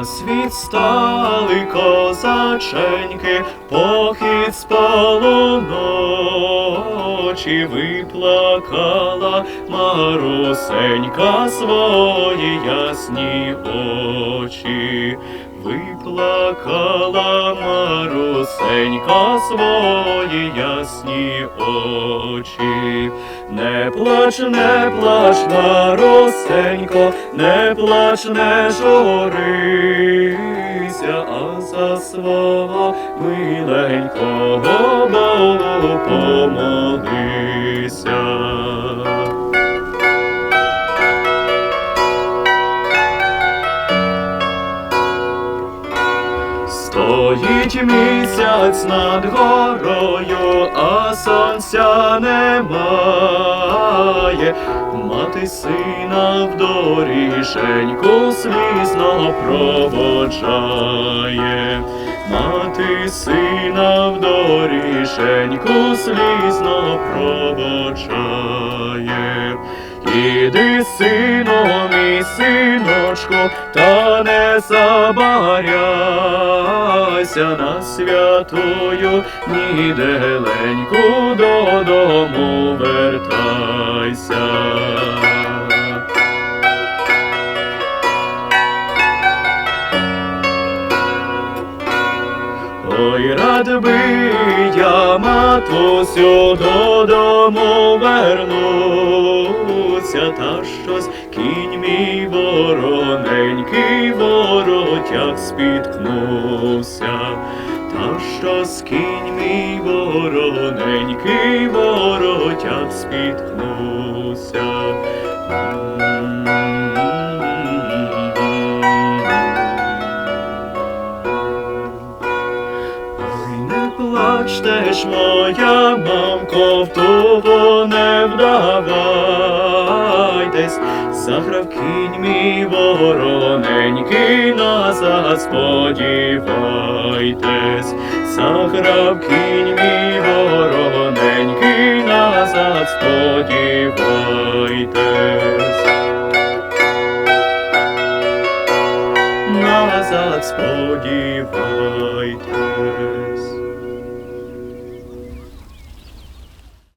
Ось відстали козаченьки, похід з полуночі виплакала Марусенька свої ясні очі. Виплакала Марусенька свої ясні очі. Не плач, не плач, Марусенько, не плач, не журися, а за свого миленького Богу помолися. Стоїть місяць над горою, а сонця немає. Мати сина в доріженьку слізно проводжає. Мати сина в доріженьку слізно проводжає. Іди, сину, мій синочку, та не забаряйся на святую, ніделеньку додому вертайся. Ой, рад би я, матусю, додому вернуся, та щось кінь мій вороненький воротях спіткнувся, та щось кінь мій вороненький воротях спіткнувся. Плачте ж, моя мамко, в того не десь, заграв кінь мій вороненький, на засподівайтесь, заграв кінь мій вороненький, на засподівайтесь, на засподівайтесь.